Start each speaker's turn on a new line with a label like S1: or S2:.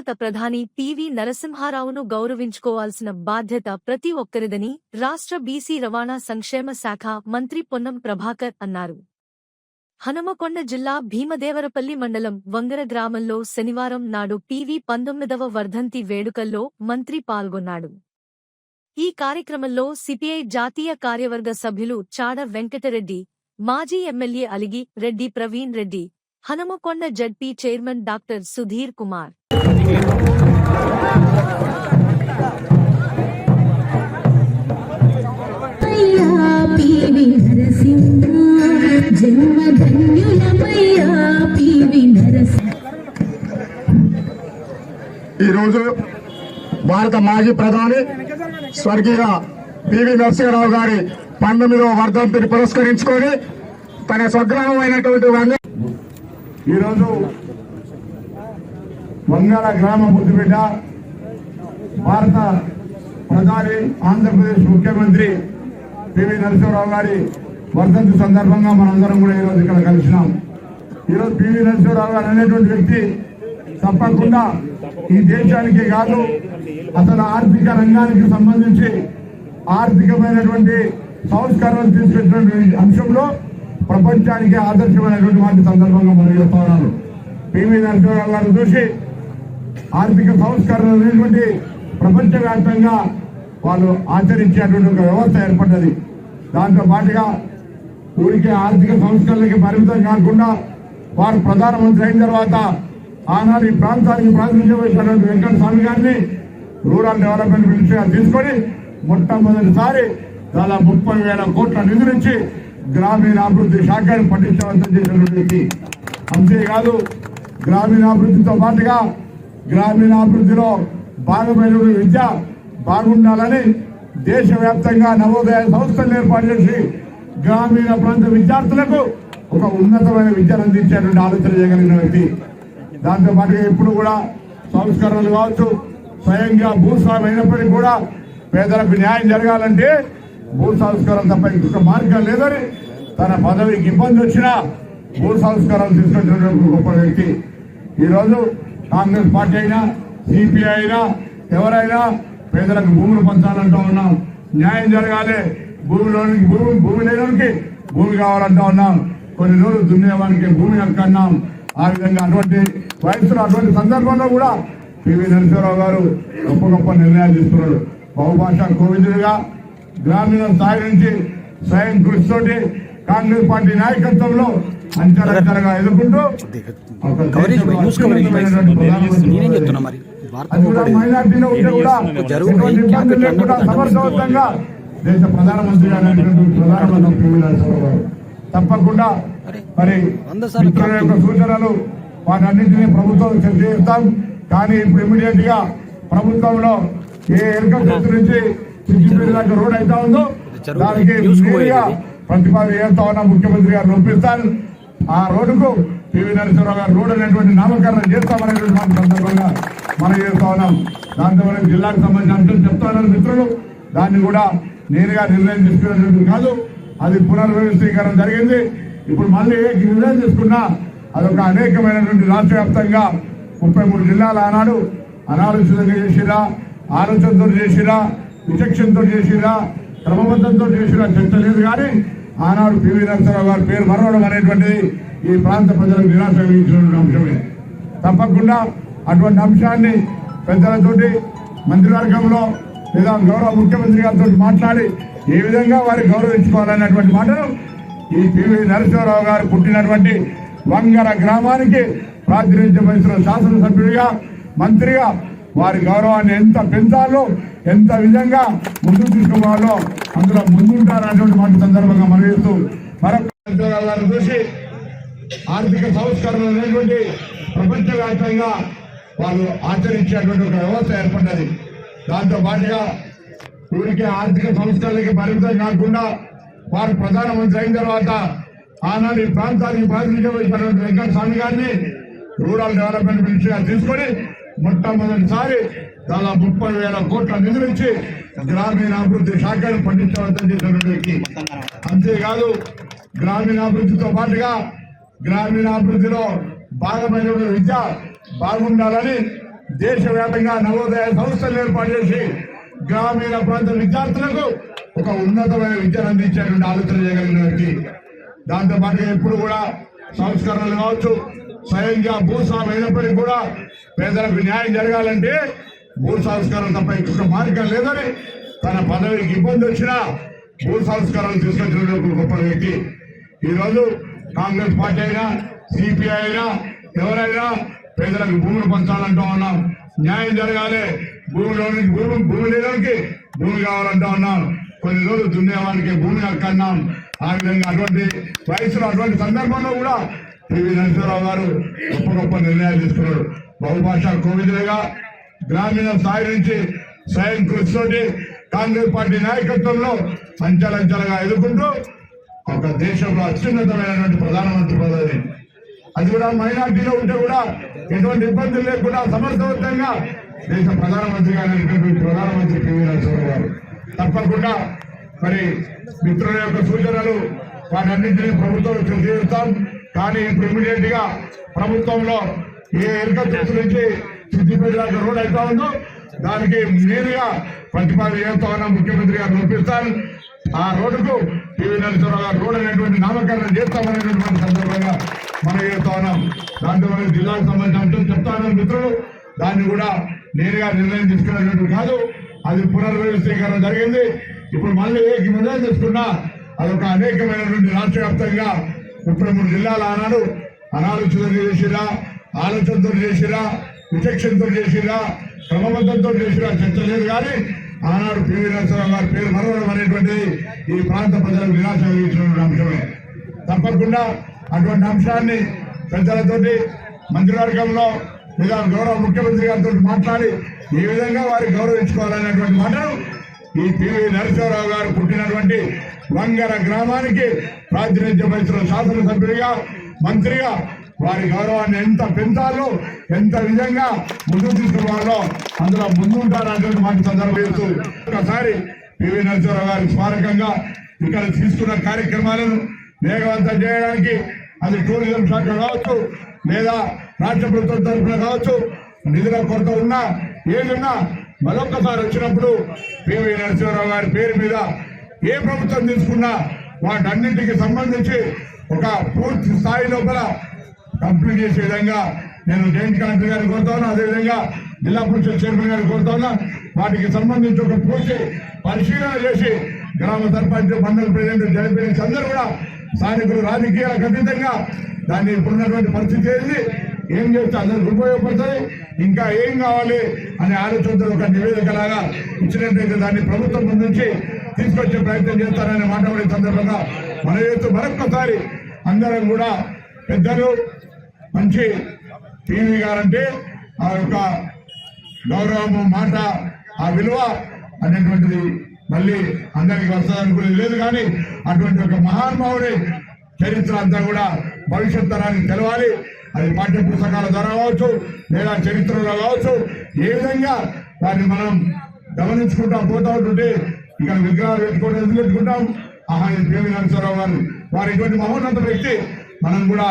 S1: దివంగత ప్రధాని పివి నరసింహారావును గౌరవించుకోవాల్సిన బాధ్యత ప్రతి ఒక్కరిదని రాష్ట్ర బీసీ రవాణా సంక్షేమ శాఖ మంత్రి పొన్నం ప్రభాకర్ అన్నారు. హనుమకొండ జిల్లా భీమదేవరపల్లి మండలం వంగర గ్రామంలో శనివారం నాడు పివి పంతొమ్మిదవ వర్ధంతి వేడుకల్లో మంత్రి పాల్గొన్నాడు. ఈ కార్యక్రమంలో సిపిఐ జాతీయ కార్యవర్గ సభ్యులు చాడ వెంకటరెడ్డి మాజీ ఎమ్మెల్యే అలిగి Reddy Praveen Reddy Hanumakonda ZP chairman doctor Sudheer Kumar.
S2: అయ్యా పివి నరసింహ జన్మధన్యులమయ్యా పివి నరసింహ.
S3: ఈరోజు భారత మాజీ ప్రధాని స్వర్గీయ పివి నరసింహరావు గారి పంతొమ్మిదవ వర్ధంతిని పురస్కరించుకొని తన స్వగ్రామం అయినటువంటి ఈరోజు వంగాల గ్రామ బుద్ధిబిడ్డ భారత ప్రధాని ఆంధ్రప్రదేశ్ ముఖ్యమంత్రి పివి నరసింహరావు గారి వర్ధంతి సందర్భంగా మనందరం కూడా ఈరోజు ఇక్కడ కలిసినాం. ఈరోజు పివి నరసింహరావు గారు అనేటువంటి వ్యక్తి తప్పకుండా ఈ దేశానికి కాదు అతను ఆర్థిక రంగానికి సంబంధించి ఆర్థికమైనటువంటి సంస్కరణలు తీసుకొచ్చినటువంటి అంశంలో ప్రపంచానికి ఆదర్శమైనటువంటి వాటి సందర్భంగా మనం చెప్తా ఉన్నాను పివి నరసింహరావు గారు చూసి ఆర్థిక సంస్కరణలు అనేటువంటి ప్రపంచవ్యాప్తంగా వాళ్ళు ఆచరించేటువంటి ఒక వ్యవస్థ ఏర్పడ్డది. దాంతో పాటుగా ఊరికే ఆర్థిక సంస్కరణలకి పరిమితం కాకుండా వారు ప్రధానమంత్రి అయిన తర్వాత ఆనాడు ఈ ప్రాంతానికి ప్రాతినిధ్యం వహించినటువంటి వెంకట స్వామి గారిని రూరల్ డెవలప్మెంట్ మినిస్టర్గా తీసుకొని మొట్టమొదటిసారి దాదాపు ముప్పై వేల కోట్ల నిధులిచ్చి గ్రామీణాభివృద్ధి శాఖను పట్టించవంతం చేసినటువంటి అంతేకాదు గ్రామీణాభివృద్ధితో పాటుగా గ్రామీణాభివృద్ధిలో భాగమైన విద్య బాగుండాలని దేశవ్యాప్తంగా నవోదయ సంస్థలు ఏర్పాటు చేసి గ్రామీణ ప్రాంత విద్యార్థులకు ఒక ఉన్నతమైన విద్యను అందించేటువంటి ఆలోచన చేయగలిగిన వ్యక్తి. దాంతో పాటుగా ఇప్పుడు కూడా సంస్కరణలు కావచ్చు స్వయంగా భూస్వామి అయినప్పటికీ కూడా పేదలకు న్యాయం జరగాలంటే భూ సంస్కరణ తప్ప ఇంకొక మార్గం లేదని తన పదవికి ఇబ్బంది వచ్చినా భూ సంస్కరణ తీసుకుంటున్న గొప్ప వ్యక్తి. ఈరోజు కాంగ్రెస్ పార్టీ అయినా సిపిఐ అయినా ఎవరైనా పేదలకు భూములు పంచాలంటూ ఉన్నాం. న్యాయం జరగాలి. భూమిలోనికి భూమి భూమి లేనికి భూమి కావాలంటూ ఉన్నాం. కొన్ని రోజులు దున్నేవానికి భూమి హక్కు ఆ విధంగా అటువంటి వయసులో అటువంటి సందర్భంలో కూడా పివి నరసింహరావు గారు గొప్ప గొప్ప నిర్ణయాలు తీసుకున్నాడు. బహుభాష కోవిదుడిగా గ్రామీణ స్థాయి నుంచి స్వయం కృషితోటి కాంగ్రెస్ పార్టీ నాయకత్వంలో అంచెలంచెలుగా ఎదుర్కొంటూ మైనార్టీలో ఉంటే కూడా ఇబ్బందులు లేకుండా సమర్థవంతంగా దేశ ప్రధానమంత్రి తప్పకుండా మరి మిత్రుల యొక్క సూచనలు వాటన్నింటినీ ప్రభుత్వం చర్చ చేస్తాం. కానీ ఇప్పుడు ఇమీడియట్గా ప్రభుత్వంలో ఏ చెట్టు నుంచి దాకా రోడ్ అయితే ఉందో దానికి ప్రతిపాదన చేస్తా ముఖ్యమంత్రి గారు ఒప్పిస్తారు ఆ రోడ్డుకు పివి నరసింహరావు గారు రోడ్ అనేటువంటి నామకరణం చేస్తామనేటువంటి సందర్భంగా మనం చేస్తా ఉన్నాం. దాంతో మనం జిల్లాకు సంబంధించిన అంశాలు చెప్తా ఉన్నారు మిత్రులు. దాన్ని కూడా నేరుగా నిర్ణయం తీసుకునేటువంటి కాదు. అది పునర్వ్యవస్థీకరణ జరిగింది. ఇప్పుడు మళ్ళీ ఏ నిర్ణయం తీసుకున్నా అదొక అనేకమైనటువంటి రాష్ట్ర వ్యాప్తంగా ముప్పై మూడు జిల్లాలు ఆనాడు అనాలోచితంగా చేసిరా ఆలోచనతో చేసిరా విచక్షణతో చేసిరా క్రమబద్ధంతో చేసిరా చర్చ లేదు కానీ ఆనాడు పివి నరసరావు గారి పేరు మరవడం అనేటువంటిది ఈ ప్రాంత ప్రజలకు నిరాశ కలిగించినటువంటి అంశమే. తప్పకుండా అటువంటి అంశాన్ని పెద్దలతోటి మంత్రివర్గంలో లేదా గౌరవ ముఖ్యమంత్రి గారితో మాట్లాడి ఏ విధంగా వారి గౌరవించుకోవాలన్నటువంటి మాటను ఈ పివి నరసింహరావు గారు పుట్టినటువంటి వంగర గ్రామానికి ప్రాతినిధ్యం వహిస్తున్న శాసనసభ్యుడిగా మంత్రిగా వారి గౌరవాన్ని ఎంత పెంచాలో ఎంత విధంగా ముందుకు తీసుకోవాలో అందులో ముందుంటారనేటువంటి మాట సందర్భంగా మనవిస్తూ మరొక చూసి ఆర్థిక సంస్కరణ అనేటువంటి ప్రపంచవ్యాప్తంగా వాళ్ళు ఆచరించేటువంటి ఒక వ్యవస్థ ఏర్పడ్డది. దాంతో పాటుగా ఊరికే ఆర్థిక సంస్కరణలకి పరిమితం కాకుండా వారు ప్రధానమంత్రి అయిన తర్వాత ఆనాడు ఈ ప్రాంతానికి ప్రాతినిధ్యం వహించినటువంటి వెంకట స్వామి గారిని రూరల్ డెవలప్మెంట్ మినిస్ట్రీగా తీసుకొని మొట్టమొదటిసారి దాదాపు ముప్పై వేల కోట్ల నిధులు ఇచ్చి గ్రామీణాభివృద్ధి శాఖను పండించవద్దని చేసినటువంటి వ్యక్తి. అంతేకాదు గ్రామీణాభివృద్ధితో పాటుగా గ్రామీణాభివృద్ధిలో భాగమైన విద్య బాగుండాలని దేశవ్యాప్తంగా నవోదయ సంస్థలు ఏర్పాటు చేసి గ్రామీణ ప్రాంత విద్యార్థులకు ఒక ఉన్నతమైన విద్యను అందించేటువంటి ఆలోచన చేయగలిగిన వ్యక్తి. దాంతోపాటుగా ఎప్పుడు కూడా సంస్కరణలు కావచ్చు స్వయంగా భూస్వామి అయినప్పటికీ కూడా పేదలకు న్యాయం జరగాలంటే భూ సంస్కారం తప్ప ఇంకొక మార్గం లేదని తన పదవికి ఇబ్బంది వచ్చినా భూ సంస్కారం తీసుకొచ్చినటువంటి గొప్ప వ్యక్తి. ఈ రోజు కాంగ్రెస్ పార్టీ అయినా సిపిఐ అయినా ఎవరైనా పేదలకు భూములు పంచాలంటూ ఉన్నాం. న్యాయం జరగాలి. భూమిలోని భూమి భూమి లేదానికి భూమి కావాలంటూ ఉన్నాం. కొన్ని రోజులు దున్నేవానికి భూమి అక్కన్నాం. ఆ విధంగా అటువంటి వయసులో అటువంటి సందర్భంలో కూడా పివి నరసింహరావు గారు గొప్ప గొప్ప నిర్ణయాలు తీసుకున్నారు. బహుభాషా కోవిదులుగా గ్రామీణ స్థాయి నుంచి స్వయం కృషితోటి కాంగ్రెస్ పార్టీ నాయకత్వంలో అంచెలంచెలుగా ఎదుర్కొంటూ ఒక దేశంలో అత్యున్నతమైనటువంటి ప్రధానమంత్రి పదవి. అది కూడా మైనార్టీలో ఉంటే కూడా ఎటువంటి ఇబ్బందులు లేకుండా సమర్థవంతంగా దేశ ప్రధానమంత్రిగా అయినటువంటి ప్రధానమంత్రి పివి నరసింహ గారు. తప్పకుండా మరి మిత్రుల యొక్క సూచనలు వాటన్నింటినీ ప్రభుత్వం చేస్తాం కానీ ఇప్పుడు ఇమీడియట్గా ప్రభుత్వంలో ఏ ఎరుక తృప్తి నుంచి సిద్దిపేట దాకా రోడ్ అవుతా ఉందో దానికి నేరుగా ప్రతిపాదన చేస్తా ఉన్నా ముఖ్యమంత్రి గారు పంపిస్తాను ఆ రోడ్డుకు పివి నరసింహరావు గారు రోడ్ అనేటువంటి నామకరణం చేస్తామనేటువంటి సందర్భంగా మనం చేస్తా ఉన్నాం దాంతో మనకి జిల్లాకు సంబంధించిన అంశం చెప్తా ఉన్నాం మిత్రులు దాన్ని కూడా నేరుగా నిర్ణయం తీసుకునేటువంటి కాదు. అది పునర్వ్యవస్థీకరణ జరిగింది. ఇప్పుడు మళ్ళీ ఏ నిర్ణయం తీసుకున్నా అదొక అనేకమైనటువంటి రాష్ట్ర వ్యాప్తంగా ముప్పై మూడు జిల్లాలు ఆనాడు అనాలోచన చేసిరా. ఆలోచనతో చేసిరా విచక్షణతో చేసిరా క్రమబద్ధంతో చేసిరా చర్చ లేదు కానీ ఆనాడు పివి నరసింహరావు గారి పేరు మరవడం అనేటువంటిది ఈ ప్రాంత ప్రజలకు నిరాశ కలిగించినటువంటి అంశమే. తప్పకుండా అటువంటి అంశాన్ని ప్రజలతోటి మంత్రివర్గంలో లేదా గౌరవ ముఖ్యమంత్రి గారితో మాట్లాడి ఏ విధంగా వారి గౌరవించుకోవాలనేటువంటి మాటను ఈ పివి నరసింహరావు గారు పుట్టినటువంటి వంగర గ్రామానికి ప్రాతినిధ్యం వహిస్తున్న శాసనసభ్యుడిగా మంత్రిగా వారి గౌరవాన్ని ఎంత పెంచాలో ఎంత విధంగా ముందుకు తీసుకురావాలో అందులో ముందుంటారనేటువంటి మాట సందర్భిస్తూ ఒకసారి పివి నరసింహరావు గారి స్మారకంగా ఇక్కడ తీసుకున్న కార్యక్రమాలను వేగవంతం చేయడానికి అది టూరిజం శాఖ కావచ్చు లేదా రాష్ట్ర ప్రభుత్వం తరఫున కావచ్చు నిధుల కొరత ఉన్నా ఏదున్నా మరొకసారి వచ్చినప్పుడు పివి నరసింహరావు గారి పేరు మీద ఏ ప్రభుత్వం తీసుకున్నా వాటన్నింటికి సంబంధించి ఒక పూర్తి స్థాయి లోపల కంప్లీట్ చేసే విధంగా నేను జాయింట్ కలెక్టర్ గారిని కోరుతా ఉన్నా అదేవిధంగా జిల్లా పరిషత్ చైర్మన్ గారిని కోరుతా ఉన్నా వాటికి సంబంధించి ఒక పూర్తి పరిశీలన చేసి గ్రామ సర్పంచ్ మండల ప్రెసిడెంట్ జడ్పీఎస్ అందరూ కూడా స్థానికులు రాజకీయాలకు అతీతంగా దాన్ని ఇప్పుడున్నటువంటి పరిస్థితి ఏంది ఏం చేస్తే అందరికి ఉపయోగపడుతుంది ఇంకా ఏం కావాలి అనే ఆలోచనతో ఒక నివేదికలాగా ఇచ్చినట్లయితే దాన్ని ప్రభుత్వం ముందు నుంచి తీసుకొచ్చే ప్రయత్నం చేస్తారనే మాట సందర్భంగా మన చేస్తూ మరొక్కసారి అందరం కూడా పెద్దలు మంచి టీవీ గారంటే ఆ యొక్క గౌరవము మాట ఆ విలువ అనేటువంటిది మళ్ళీ అందరికి వస్తుందనుకునేది లేదు కానీ అటువంటి ఒక మహానుభావుడి చరిత్ర అంతా కూడా భవిష్యత్ తరానికి తెలవాలి. అది పాఠ్య పుస్తకాల ద్వారా కావచ్చు లేదా చరిత్రలో కావచ్చు ఏ విధంగా దాన్ని మనం గమనించుకుంటా పోతా ఉంటుంటే ఇక విగ్రహాలు పెట్టుకుంటూ ఎందుకు పెట్టుకుంటాం? ఆహా ఇది పివి నరసింహారావు గారు వారు ఇటువంటి మహోన్నత వ్యక్తి. మనం కూడా